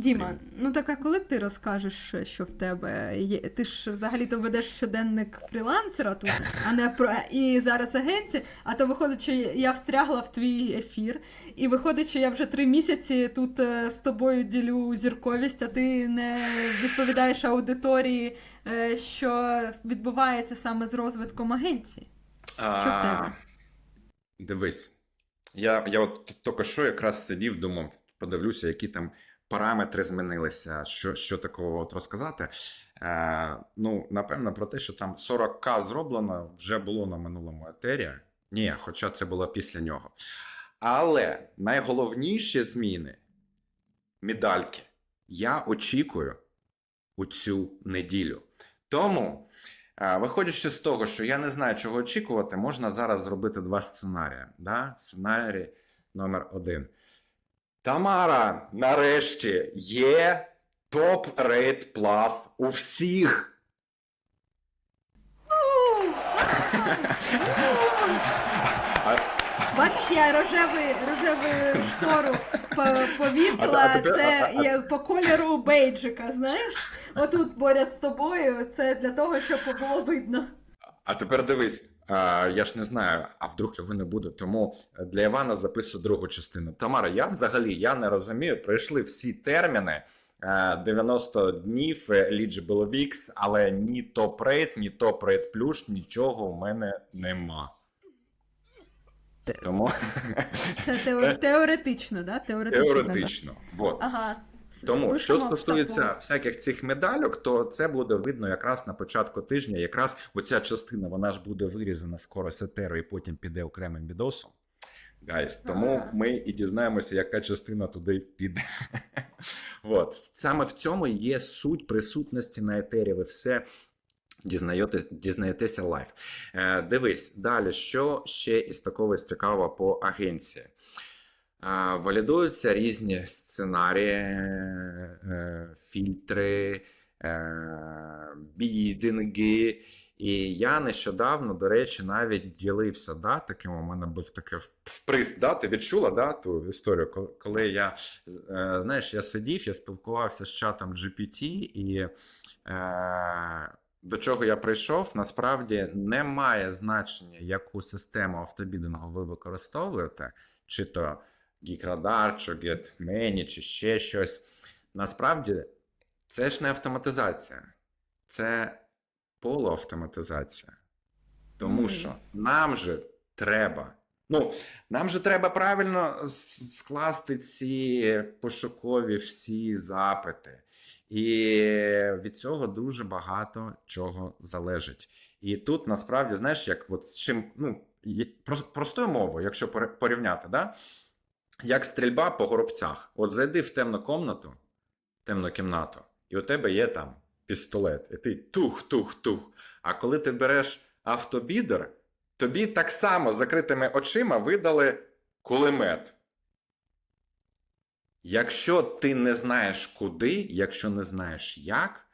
Діма, ну так а коли ти розкажеш, що в тебе є. Ти ж взагалі то ведеш щоденник фрілансера тут, а не про і зараз агенція, а то виходить, що я встрягла в твій ефір, і виходить, що я вже три місяці тут е, з тобою ділю зірковість, а ти не відповідаєш аудиторії, е, що відбувається саме з розвитком агенції. Що в тебе? Дивись, я, я от тільки що якраз сидів, думав, подивлюся, які там параметри змінилися, що, що такого от розказати. Е, ну, напевно, про те, що там 40к зроблено, вже було на минулому етері. Ні, хоча це було після нього. Але найголовніші зміни медальки я очікую у цю неділю. Тому. Е, Виходячи з того, що я не знаю, чого очікувати, можна зараз зробити два сценарії. Да? Сценарій номер один. Тамара, нарешті, є топ-рейт плас у всіх. Бачиш, я рожевий, рожеву штору повісила. Це по кольору бейджика, знаєш? Отут поряд з тобою. Це для того, щоб було видно. а тепер дивись, я ж не знаю, а вдруг його не буде. Тому для Івана записую другу частину. Тамара, я взагалі я не розумію, пройшли всі терміни. е, 90 днів е, Eligible Weeks, але ні топ-рейт, ні топ-рейт плюс, нічого у мене нема. Тому Це теор- теоретично, да? Теоретично. теоретично. Вот. Ага. Тому, що стосується всяких цих медальок, то це буде видно якраз на початку тижня. Якраз оця частина вона ж буде вирізана скоро з етеру і потім піде окремим відосом. Гайс, тому ми і дізнаємося, яка частина туди піде. От. Саме в цьому є суть присутності на етері. Ви все дізнаєте, дізнаєтеся лайв. Е, дивись, далі, що ще із такого цікавого по агенції? Е, Валідуються різні сценарії, е, фільтри, е, бідинги. І я нещодавно, до речі, навіть ділився да, таким. У мене був таке вприз. Да? Ти відчула да, ту історію, коли- я е, знаєш, я сидів, я спілкувався з чатом GPT, і е, до чого я прийшов, насправді не має значення, яку систему автобідингу ви використовуєте, чи то GeekRadar, чи GetMany, чи ще щось. Насправді, це ж не автоматизація, це полуавтоматизація. Тому Мгм. що нам же треба. Ну, нам же треба правильно скласти ці пошукові всі запити. І від цього дуже багато чого залежить. І тут насправді, знаєш, як от з чим, ну, простою мовою, якщо порівняти, да? Як стрільба по горобцях. От зайди в темну комнату, темну кімнату, і у тебе є там пістолет, і ти тух-тух-тух. А коли ти береш автобідер, тобі так само закритими очима видали кулемет. Якщо ти не знаєш куди, якщо не знаєш як.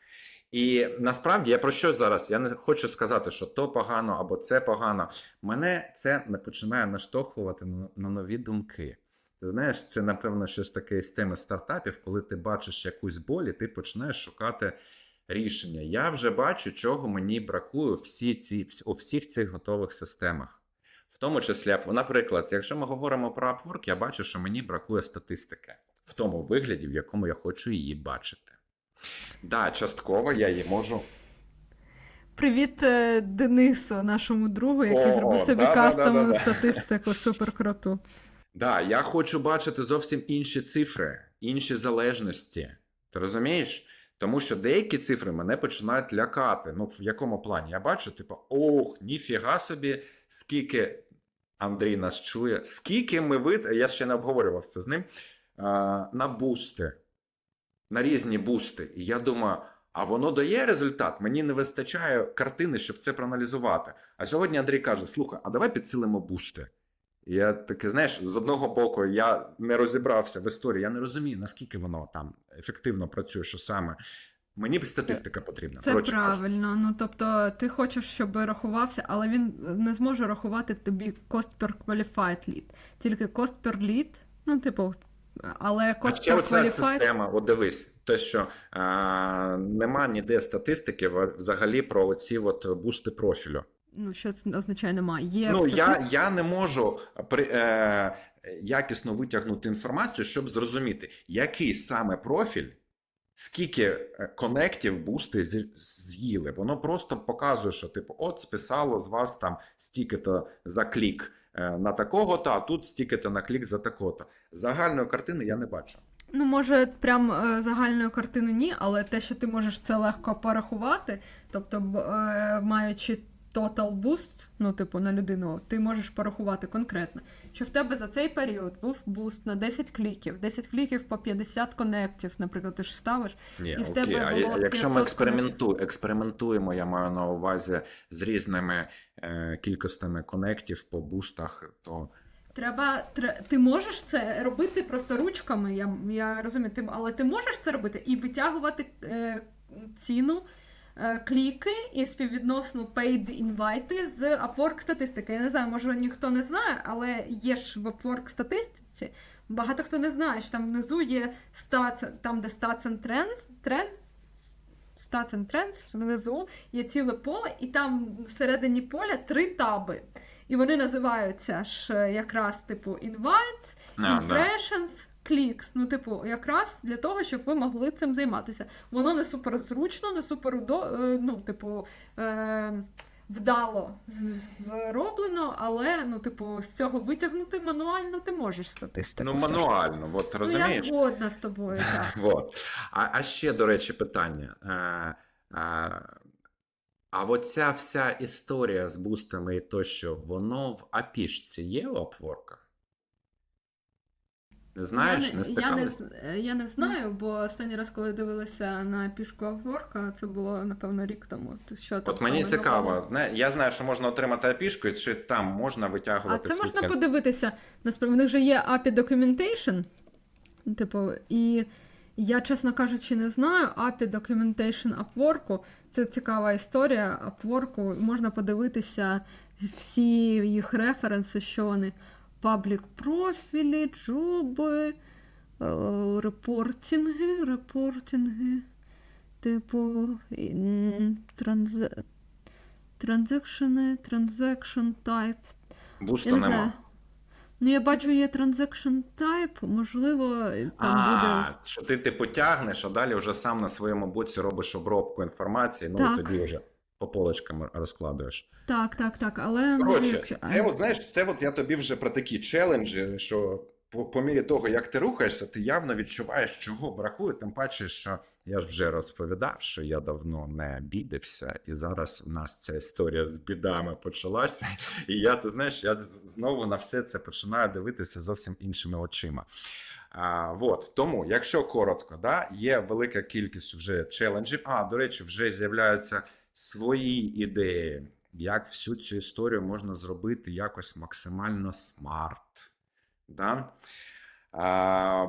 І насправді я про що зараз? Я не хочу сказати, що то погано або це погано. Мене це не починає наштовхувати на, на нові думки. Ти знаєш, це напевно щось таке з теми стартапів, коли ти бачиш якусь боль, і ти починаєш шукати рішення. Я вже бачу, чого мені бракує всі ці, у всіх цих готових системах. В тому числі, наприклад, якщо ми говоримо про Upwork, я бачу, що мені бракує статистики в тому вигляді, в якому я хочу її бачити. Да, частково я її можу. Привіт е, Денису, нашому другу, який О, зробив собі да-да-да-да-да. статистику супер круту. Да, я хочу бачити зовсім інші цифри, інші залежності. Ти розумієш? Тому що деякі цифри мене починають лякати. Ну, в якому плані? Я бачу, типу, ох, ніфіга собі, скільки Андрій нас чує, скільки ми вит... я ще не обговорював це з ним. На бусти, на різні бусти. І я думаю, а воно дає результат? Мені не вистачає картини, щоб це проаналізувати. А сьогодні Андрій каже: слухай, а давай підсилимо бусти. Я таке, знаєш, з одного боку, я не розібрався в історії, я не розумію, наскільки воно там ефективно працює, що саме. Мені б статистика потрібна. Це кажучи. правильно. Ну тобто, ти хочеш, щоб рахувався, але він не зможе рахувати тобі cost per qualified lead. Тільки cost per lead, ну, типу, Але А cost ще per оця qualified... система, от дивись, те, що е, нема ніде статистики взагалі про оці от бусти профілю. Ну, що це означає немає. Є Ну, я, я не можу при, е, якісно витягнути інформацію, щоб зрозуміти, який саме профіль, скільки е, конектів бусти з'їли. Воно просто показує, що типу, от списало з вас там стільки-то за клік е, на такого-то, а тут стільки-то на клік за такого-то. Загальної картини я не бачу. Ну, може, прям е, загальної картини ні, але те, що ти можеш це легко порахувати, тобто, е, маючи total boost, ну, типу, на людину, ти можеш порахувати конкретно, що в тебе за цей період був буст на 10 кліків, 10 кліків по 50 конектів, наприклад, ти ж ставиш. Ні, І в окей. тебе А було якщо ми експерименту, експериментуємо, я маю на увазі з різними е, кількостями конектів по бустах, то Треба, тре- ти можеш це робити просто ручками, я, я розумію, ти, але ти можеш це робити і витягувати е, ціну, кліки і співвідносну paid invite з Upwork статистики. Я не знаю, може ніхто не знає, але є ж в Upwork статистиці. Багато хто не знає, що там внизу є stats, там, де Stats and Trends, trends Stats and Trends, внизу є ціле поле, і там всередині поля три таби. І вони називаються ж е, якраз типу invites, impressions, clicks. Ну, типу, якраз для того, щоб ви могли цим займатися. Воно не супер зручно, не супер удо... е, ну, типу, е... вдало зроблено, але ну, типу, з цього витягнути мануально ти можеш статистику. ну мануально, от Ну, я згодна з тобою, так. Вот. А, а ще, до речі, питання. Е, е, а от ця вся історія з бустами і тощо, воно в апішці є у Upwork? Не знаєш, я не не, я, не, я не знаю, бо останній раз, коли дивилася на пішку Upwork, це було, напевно, рік тому. То Що там От мені саме цікаво, не, я знаю, що можна отримати апішку, і чи там можна А витягувати це всі можна ці- подивитися. Насправді, в них же є API Documentation. Типу, і я, чесно кажучи, не знаю. API Documentation Upwork це цікава історія Upwork. Можна подивитися всі їх референси, що вони паблік профілі, джоби, е, репортинги, репортинги, типу, м, транзе... транзакшени, транзакшн тайп. Я не нема. знаю. Ну, я бачу, є transaction type, можливо, там А, буде. що ти типу тягнеш, а далі вже сам на своєму боці робиш обробку інформації, ну Так. і тоді вже по полочкам розкладуєш. Так, так, так, але Коротше, якщо- це от знаєш, це от я тобі вже про такі челенджі, що по, по мірі того, як ти рухаєшся, ти явно відчуваєш, чого бракує. Тим паче, що я ж вже розповідав, що я давно не бідився, і зараз у нас ця історія з бідами почалася. І я, ти знаєш, я знову на все це починаю дивитися зовсім іншими очима. А, вот. Тому, якщо коротко, да, є велика кількість вже челенджів. А, до речі, вже з'являються свої ідеї, як всю цю історію можна зробити якось максимально смарт. Да?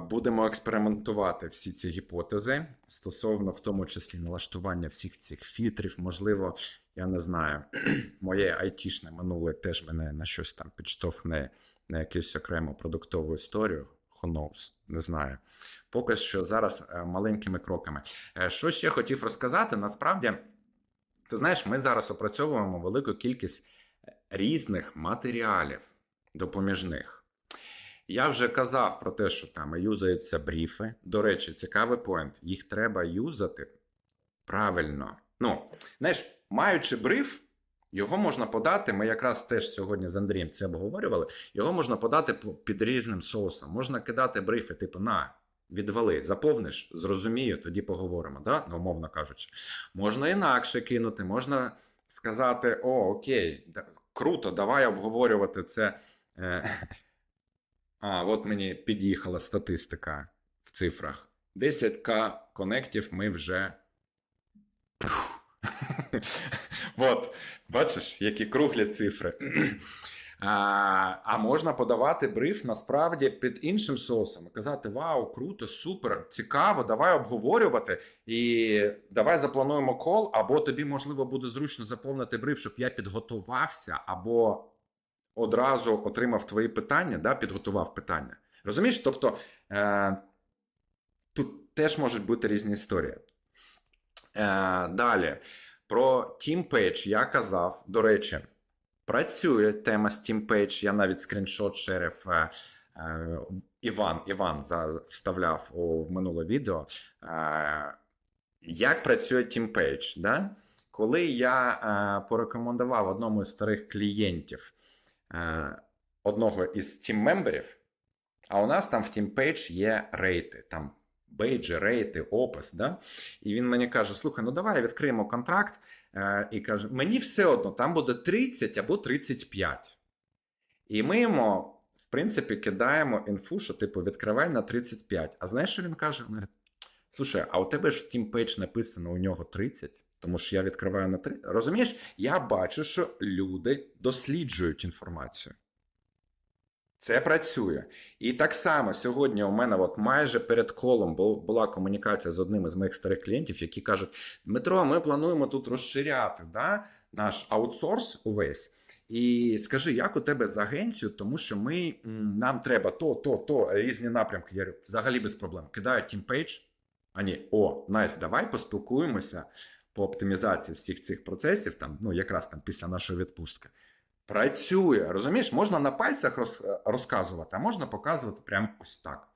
Будемо експериментувати всі ці гіпотези стосовно в тому числі налаштування всіх цих фільтрів. Можливо, я не знаю, моє айтішне минуле теж мене на щось там підштовхне на якусь окрему продуктову історію. Who knows, не знаю. Поки що зараз е, маленькими кроками. Е, Що ще хотів розказати? Насправді, ти знаєш, ми зараз опрацьовуємо велику кількість різних матеріалів допоміжних. Я вже казав про те, що там юзаються бріфи. До речі, цікавий поінт. Їх треба юзати правильно. Ну, знаєш, маючи бриф, його можна подати. Ми якраз теж сьогодні з Андрієм це обговорювали. Його можна подати під різним соусом. Можна кидати брифи, типу, на. Відвали, заповниш, зрозумію, тоді поговоримо, да? ну, умовно кажучи. Можна інакше кинути, можна сказати: О, окей, да, круто, давай обговорювати це. Е, а, от мені під'їхала статистика в цифрах. 10к конектів ми вже. От, бачиш, які круглі цифри. А, а можна подавати бриф насправді під іншим соусом і казати: Вау, круто, супер, цікаво, давай обговорювати. І давай заплануємо кол, або тобі, можливо, буде зручно заповнити бриф, щоб я підготувався, або одразу отримав твої питання, да, підготував питання. Розумієш? Тобто Е, тут теж можуть бути різні історії. Е, далі. Про TeamPage я казав, до речі, працює тема з TeamPage. Я навіть скріншот шерив. Е, е, Іван, Іван вставляв у минуле відео. Е, як працює TeamPage? Да? Коли я порекомендував одному з старих клієнтів одного із тіммемберів, а у нас там в TeamPage є рейти, там бейджі, рейти, опис. Да? І він мені каже: слухай, ну давай відкриємо контракт. Е, і каже: мені все одно, там буде 30 або 35. І ми йому, в принципі, кидаємо інфу, що типу відкривай на 35. А знаєш, що він каже? Слушай, а у тебе ж в TeamPage написано у нього 30, тому що я відкриваю на 30. Розумієш, я бачу, що люди досліджують інформацію. Це працює. І так само сьогодні у мене от майже перед колом була комунікація з одним із моїх старих клієнтів, які кажуть: Дмитро, ми плануємо тут розширяти да, наш аутсорс увесь. І скажи, як у тебе з агенцією, тому що ми, нам треба то, то, то, різні напрямки. Я говорю, взагалі без проблем. Кидаю TeamPage, а ні, о, найс, давай поспілкуємося по оптимізації всіх цих процесів, там, ну, якраз там після нашої відпустки. Працює, розумієш, можна на пальцях роз, розказувати, а можна показувати прямо ось так.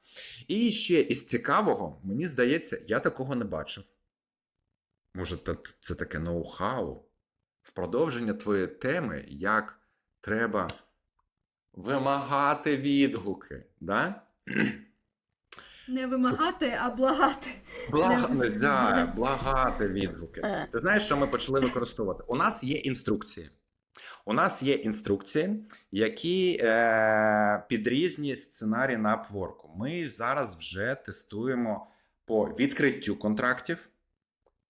І ще із цікавого, мені здається, я такого не бачив. Може, це таке ноу-хау. В продовження твоєї теми, як треба вимагати відгуки. Да? Не вимагати, а благати. Блага... Не- да, благати відгуки. Ти знаєш, що ми почали використовувати? У нас є інструкції. У нас є інструкції, які е, під різні сценарії на Upwork. Ми зараз вже тестуємо по відкриттю контрактів,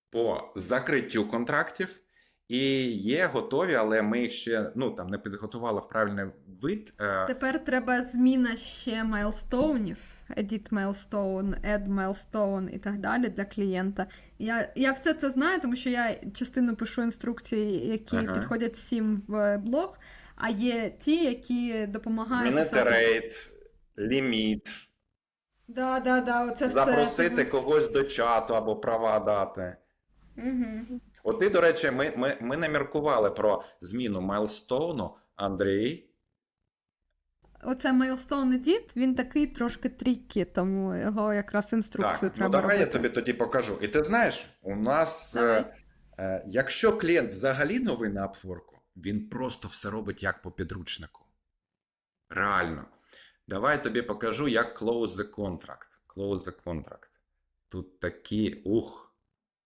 по закриттю контрактів, і є готові, але ми їх ще ну, там, не підготували в правильний вид. Е, Тепер треба зміна ще майлстоунів, edit milestone, add milestone і так далі для клієнта. Я, я все це знаю, тому що я частину пишу інструкції, які Ага. підходять всім в блог, а є ті, які допомагають. змінити рейт, ліміт. Да, да, да, оце запросити все. когось до чату або права дати. Угу. От ти, до речі, ми, ми, ми не міркували про зміну майлстоуну. Андрій. Оце Milestone Edit, він такий трошки трікі, тому його якраз інструкцію Так, ну давай робити. я тобі тоді покажу. І ти знаєш, у нас, е, е, якщо клієнт взагалі новий на Upwork, він просто все робить як по підручнику. Реально. Давай я тобі покажу, як close the contract. Close the contract. Тут такі, ух,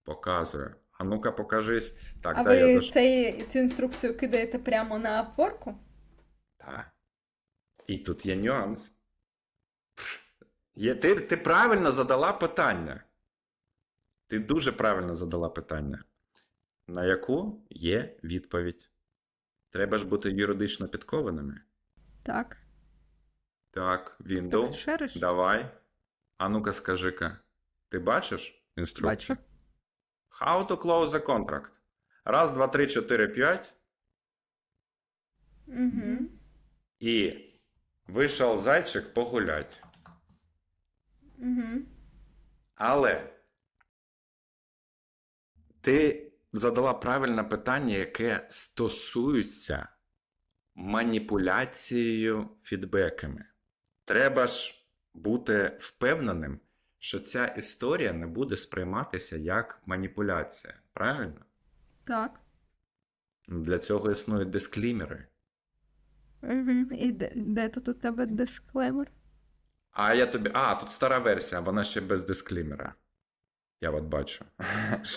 показує. А ну-ка, покажись. Так, А дай я заш... цей, цю інструкцію кидаєте прямо на Upwork? Так. І тут є нюанс. Є, ти, ти правильно задала питання. Ти дуже правильно задала питання, на яку є відповідь. Треба ж бути юридично підкованими. Так. Так, Так, Windows. шериш? Давай. А ну-ка, скажи-ка, ти бачиш інструкцію? Бачу. How to close the contract. Раз, два, три, чотири, п'ять. Угу. І вийшов зайчик погулять. Угу. Але ти задала правильне питання, яке стосується маніпуляцією фідбеками. Треба ж бути впевненим, що ця історія не буде сприйматися як маніпуляція. Правильно? Так. Для цього існують дисклімери. І де, де тут у тебе дисклеймер? А я тобі. А, тут стара версія, вона ще без дисклімера. Я от бачу.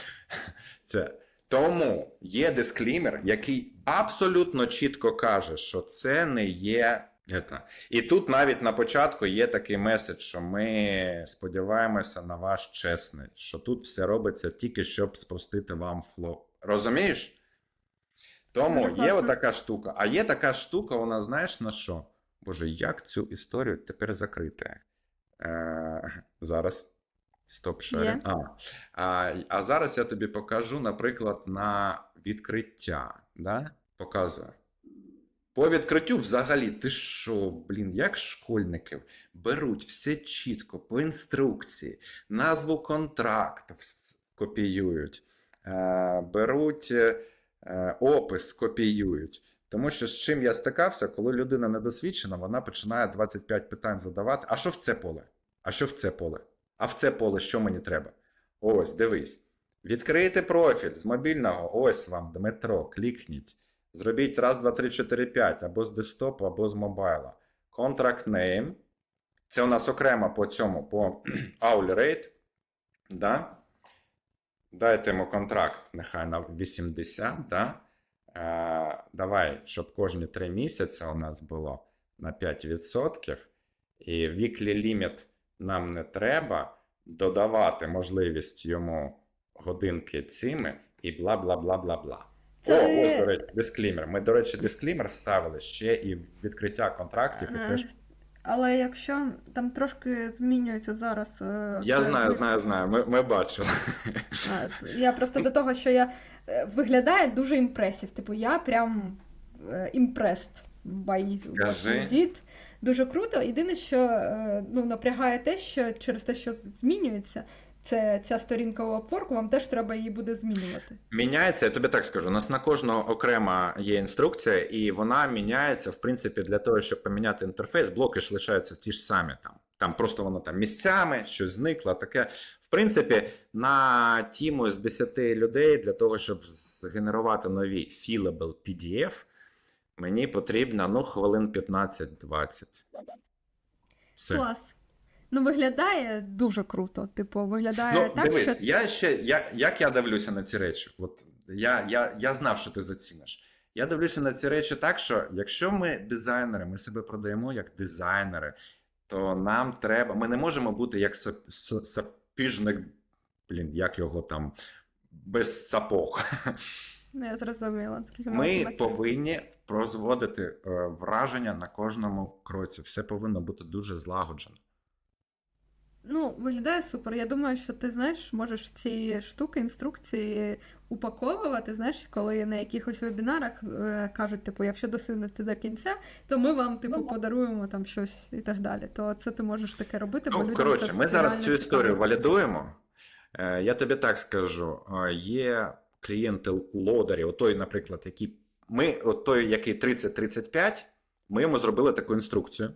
Це. Тому є дисклімер, який абсолютно чітко каже, що це не є. Ета. І тут навіть на початку є такий меседж, що ми сподіваємося на ваш чесний, що тут все робиться тільки щоб спростити вам флоу. Розумієш? Тому Дуже є класно. отака штука. А є така штука, вона знаєш на що? Боже, як цю історію тепер закрити? Е, зараз. Стоп. Є. А, а, а зараз я тобі покажу, наприклад, на відкриття. Да? Показую. По відкриттю, взагалі, ти що, блін, як школьників беруть все чітко по інструкції, назву контракту вс- копіюють, е, беруть е, опис, копіюють. Тому що з чим я стикався, коли людина недосвідчена, вона починає 25 питань задавати. А що в це поле? А що в це поле? А в це поле що мені треба? Ось, дивись. Відкрийте профіль з мобільного. Ось вам, Дмитро, клікніть. Зробіть раз, два, три, чотири, п'ять, або з десктопу, або з мобайла. Contract name. Це у нас окремо по цьому, по hourly rate. Да? Дайте йому контракт, нехай на 80. Да? Е, давай, щоб кожні 3 місяці у нас було на 5%. І weekly limit нам не треба додавати можливість йому годинки цими і бла бла бла бла бла. Це О, ось, до речі, дисклеймер. Ми, до речі, дисклеймер вставили ще і відкриття контрактів. Ага. І теж... Але якщо там трошки змінюється зараз. е, Я це- знаю, знаю, знаю. Ми, ми бачили. Я просто до того, що я е, виглядає дуже імпресів. Типу, я прям е, імпрест did. Дуже круто. Єдине, що ну, напрягає те, що через те, що змінюється, це ця сторінка у Upwork, вам теж треба її буде змінювати. Міняється, я тобі так скажу. У нас на кожного окрема є інструкція, і вона міняється, в принципі, для того, щоб поміняти інтерфейс, блоки ж лишаються ті ж самі там. Там просто воно там місцями, щось зникло, таке. В принципі, на тіму з 10 людей для того, щоб згенерувати нові fillable PDF, мені потрібно ну, хвилин 15-20. Все. Клас. Ну, виглядає дуже круто. Типу, виглядає Ну, так, дивись, що я ще, я, як я дивлюся на ці речі? От я, я, я знав, що ти заціниш. Я дивлюся на ці речі так, що якщо ми дизайнери, ми себе продаємо як дизайнери, то нам треба. Ми не можемо бути як сап- сапіжник, блін, як його там, без сапог. Ну, я зрозуміла. зрозуміла Ми повинні прозводити е, враження на кожному кроці. Все повинно бути дуже злагоджено. Ну, виглядає супер. Я думаю, що ти знаєш, можеш ці штуки, інструкції упаковувати. Знаєш, коли на якихось вебінарах е, кажуть, типу, якщо досинете до кінця, то ми вам, типу, подаруємо там щось і так далі. То це ти можеш таке робити, бо Ну, людям коротше, це ми зараз реально цю історію цікаво. валідуємо. Е, Я тобі так скажу: е, є клієнти лодарі, отой, наприклад, який ми, от той, який 30-35, ми йому зробили таку інструкцію.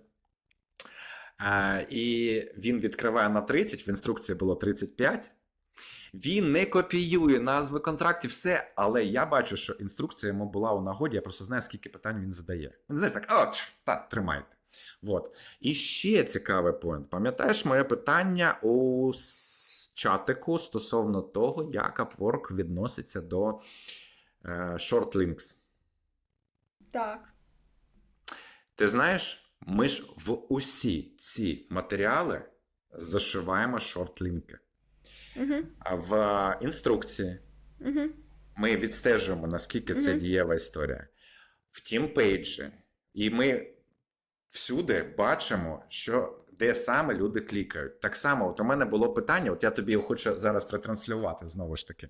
І він відкриває на 30, в інструкції було 35. Він не копіює назви контрактів, все, але я бачу, що інструкція йому була у нагоді, я просто знаю, скільки питань він задає. Він знає так, а, тш, та, тримайте. Вот. І ще цікавий поінт. Пам'ятаєш моє питання у чатику стосовно того, як Upwork відноситься до е, short links? Так. Ти знаєш, ми ж в усі ці матеріали зашиваємо шорт-лінки. Угу. А в е, інструкції Угу. ми відстежуємо, наскільки це Мгм. дієва історія. В тімпейджі. І ми всюди бачимо, що де саме люди клікають. Так само, от у мене було питання, от я тобі його хочу зараз ретранслювати знову ж таки.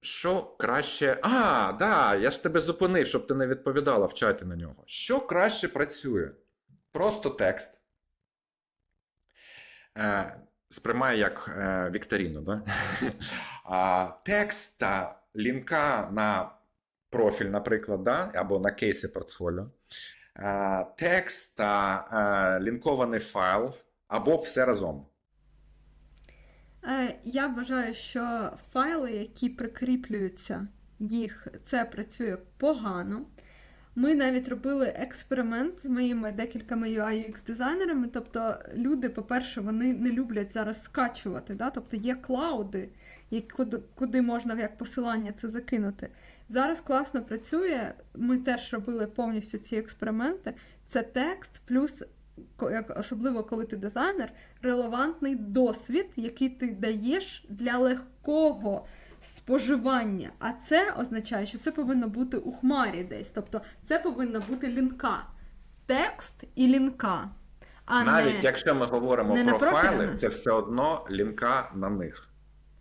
Що краще. А, да, я ж тебе зупинив, щоб ти не відповідала в чаті на нього. Що краще працює? Просто текст. Е, сприймає як е, вікторіну, да? а, текст та лінка на профіль, наприклад, да? або на кейси портфоліо. Е, текст та е, лінкований файл, або все разом. Е, Я вважаю, що файли, які прикріплюються, їх це працює погано. Ми навіть робили експеримент з моїми декількома UI UX дизайнерами. Тобто, люди, по-перше, вони не люблять зараз скачувати. Да? Тобто є клауди, куди, можна як посилання це закинути. Зараз класно працює. Ми теж робили повністю ці експерименти. Це текст, плюс, особливо коли ти дизайнер, релевантний досвід, який ти даєш для легкого споживання. А це означає, що це повинно бути у хмарі десь. Тобто це повинна бути лінка. Текст і лінка. А Навіть не... якщо ми говоримо не про файли, це все одно лінка на них.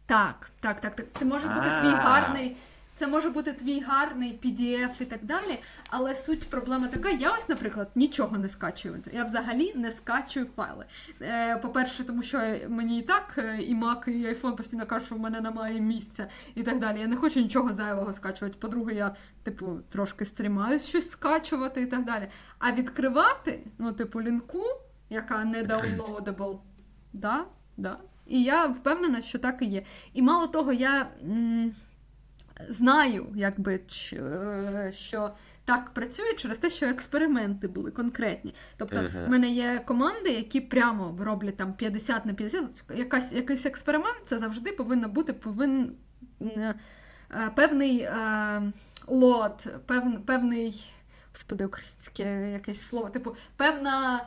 Так, так, так, так. Це може бути твій гарний це може бути твій гарний PDF і так далі. Але суть проблема така: я ось, наприклад, нічого не скачую. Я взагалі не скачую файли. Е, По-перше, тому що мені і так е, і Mac, і iPhone постійно кажуть, що в мене немає місця і так далі. Я не хочу нічого зайвого скачувати. По-друге, я, типу, трошки стрімаюсь щось скачувати і так далі. А відкривати, ну, типу, лінку, яка не downloadable, да, да. І я впевнена, що так і є. І мало того, я м, знаю, якби, е, що так працює через те, що експерименти були конкретні. Тобто, Мгм. в мене є команди, які прямо роблять там 50 на 50. Якась, якийсь експеримент це завжди повинно бути повинен, певний е, лот, пев, певний. Господи, українське якесь слово, типу, певна.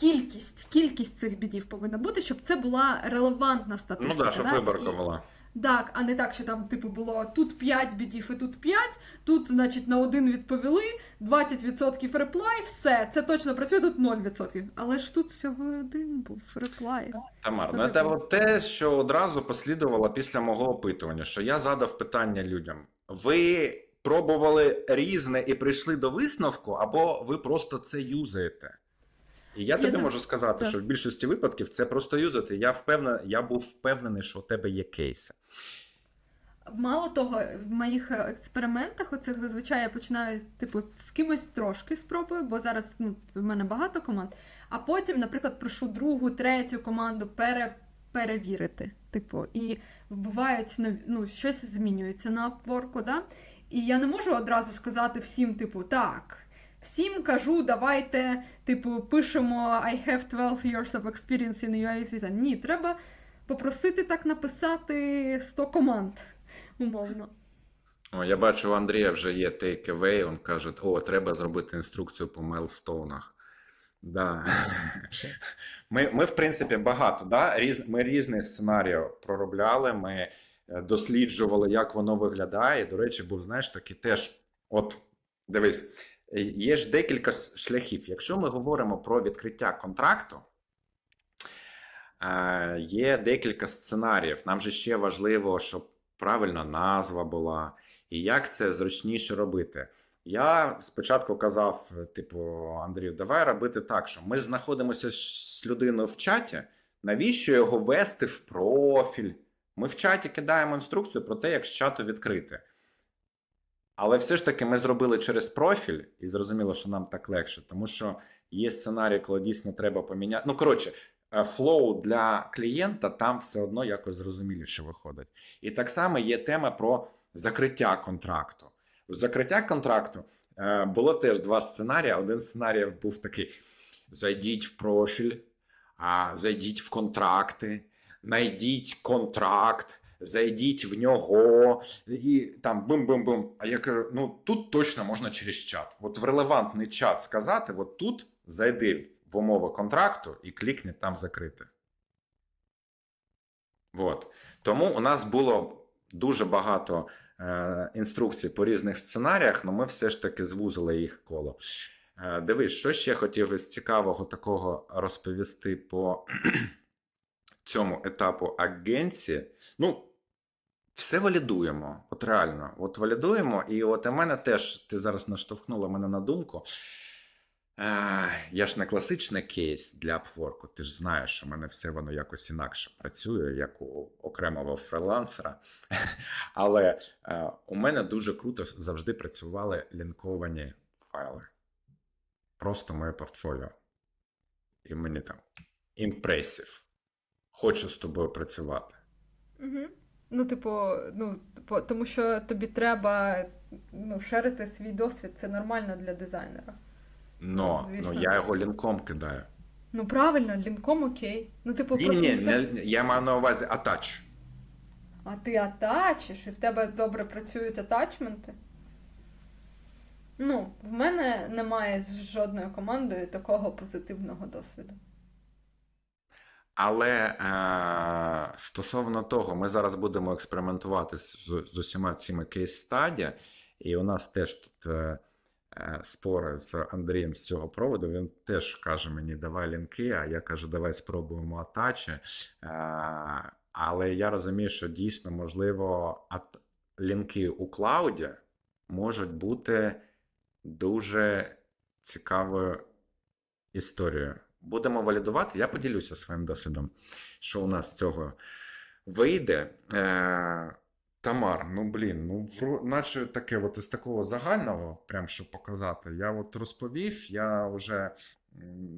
Кількість, кількість цих бідів повинна бути, щоб це була релевантна Ну статистика. да, щоб да? виборка І- була. Так, а не так, що там, типу, було тут 5 бідів і тут 5, тут, значить, на один відповіли, 20% реплай, все, це точно працює, тут 0%. Але ж тут всього один був реплай. Тамар, Ну, це от те, що одразу послідувало після мого опитування, що я задав питання людям: ви пробували різне і прийшли до висновку, або ви просто це юзаєте? І я, Я тобі за- можу сказати, так. що в більшості випадків це просто юзати. Я впевнений, я був впевнений, що у тебе є кейси. Мало того, в моїх е, експериментах оцих зазвичай я починаю, типу, з кимось трошки спробую, бо зараз ну, в мене багато команд, а потім, наприклад, прошу другу, третю команду пере, перевірити. Типу, і бувають ну, щось змінюється на Upwork, да? І я не можу одразу сказати всім, типу, так. Всім кажу, давайте, типу, пишемо I have 12 years of experience in UI design. Ні, треба попросити так написати 100 команд, умовно. О, я бачу, у Андрія вже є take away, він каже, о, треба зробити інструкцію по мейлстоунах. Да. Ми, ми, в принципі, багато, да? Різ, ми різні сценарії проробляли, ми е, досліджували, як воно виглядає. До речі, був, знаєш, такий теж, от, дивись, є ж декілька шляхів. Якщо ми говоримо про відкриття контракту, е, є декілька сценаріїв. Нам же ще важливо, щоб правильна назва була, і як це зручніше робити. Я спочатку казав, типу, Андрію, давай робити так, що ми знаходимося з людиною в чаті. Навіщо його вести в профіль? Ми в чаті кидаємо інструкцію про те, як з чату відкрити. Але все ж таки ми зробили через профіль і зрозуміло, що нам так легше, тому що є сценарій, коли дійсно треба поміняти. Ну, коротше, е, флоу для клієнта там все одно якось зрозуміліше виходить. І так само є тема про закриття контракту. Закриття контракту е, було теж два сценарії. Один сценарій був такий: зайдіть в профіль, зайдіть в контракти, знайдіть контракт, зайдіть в нього, і там бум-бум-бум. А я кажу: ну тут точно можна через чат. От в релевантний чат сказати: от тут зайди в умови контракту і клікни там закрити. От. Тому у нас було дуже багато е, інструкцій по різних сценаріях, але ми все ж таки звузили їх коло. Е, дивись, що ще хотів із цікавого такого розповісти по цьому етапу агенції. Ну, все валідуємо, от реально, от валідуємо, і от у мене теж ти зараз наштовхнула мене на думку. Е, я ж не класичний кейс для Upwork, ти ж знаєш, що в мене все воно якось інакше працює, як у окремого фрилансера. Але е, у мене дуже круто завжди працювали лінковані файли. Просто моє портфоліо. І мені там імпресів. Хочу з тобою працювати. Угу. Ну, типу, ну, тому що тобі треба ну, шерити свій досвід, це нормально для дизайнера. Но Звісно. ну, я його лінком кидаю. Ну, правильно, лінком окей. Ну, типу, Ні, просто ні, не, я маю на увазі атач. А ти атачиш, і в тебе добре працюють атачменти. Ну, в мене немає з жодною командою такого позитивного досвіду. Але е, стосовно того, ми зараз будемо експериментувати з, з усіма цими кейс-стаді, і у нас теж тут е, е, спори з Андрієм з цього проводу. Він теж каже мені, давай лінки, а я кажу, давай спробуємо атачі. Е, але я розумію, що дійсно можливо лінки у клауді можуть бути дуже цікавою історією. Будемо валідувати, я поділюся своїм досвідом, що у нас з цього вийде. Е, Тамар, ну блін, ну наче таке, от із такого загального, прям щоб показати, я от розповів, я вже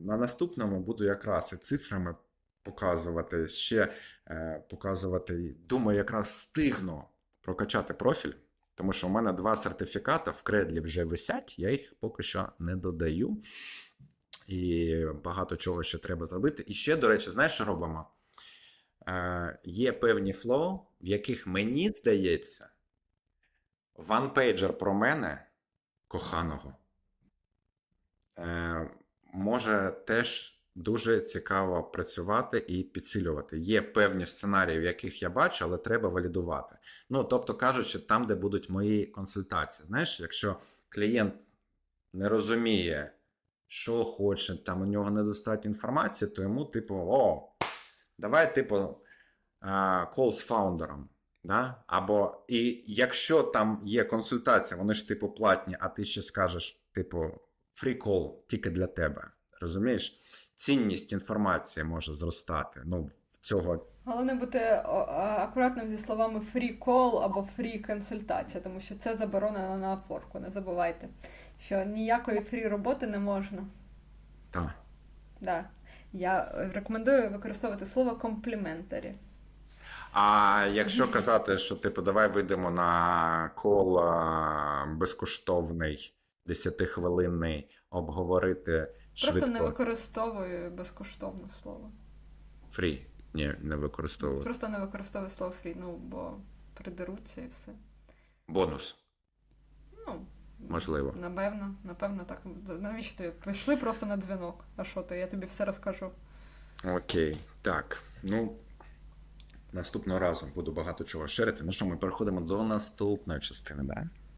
на наступному буду якраз і цифрами показувати, ще е, показувати. Думаю, якраз встигну прокачати профіль, тому що у мене два сертифікати в кредлі вже висять, я їх поки що не додаю. І багато чого ще треба зробити. І ще, до речі, знаєш, що робимо? Е, є певні флоу, в яких мені здається, ванпейджер про мене, коханого, е, може теж дуже цікаво працювати і підсилювати. Є певні сценарії, в яких я бачу, але треба валідувати. Ну, тобто кажучи, там, де будуть мої консультації. Знаєш, якщо клієнт не розуміє, що хоче, там у нього недостатньо інформації, то йому, типу, о, давай, типу, кол з фаундером. Да? Або і якщо там є консультація, вони ж типу платні, а ти ще скажеш, типу, call тільки для тебе. Розумієш? Цінність інформації може зростати. Ну, цього Головне бути акуратним зі словами free call або free консультація, тому що це заборонено на Upwork, Не забувайте, що ніякої фрі роботи не можна. та. Да. Я рекомендую використовувати слово компліментарі. А якщо казати, що типу, давай вийдемо на кол безкоштовний, 10-хвилинний, обговорити Просто швидко. не використовую безкоштовне слово. Фрі. Ні, не використовую. Просто не використовую слово free, ну бо придеруться і все. Бонус, Ну, можливо. Напевно, напевно, так. Навіщо ти прийшли просто на дзвінок? А що ти? Я тобі все розкажу. Окей, так. Ну, наступного разу буду багато чого ширити. Ну що, ми переходимо до наступної частини, да?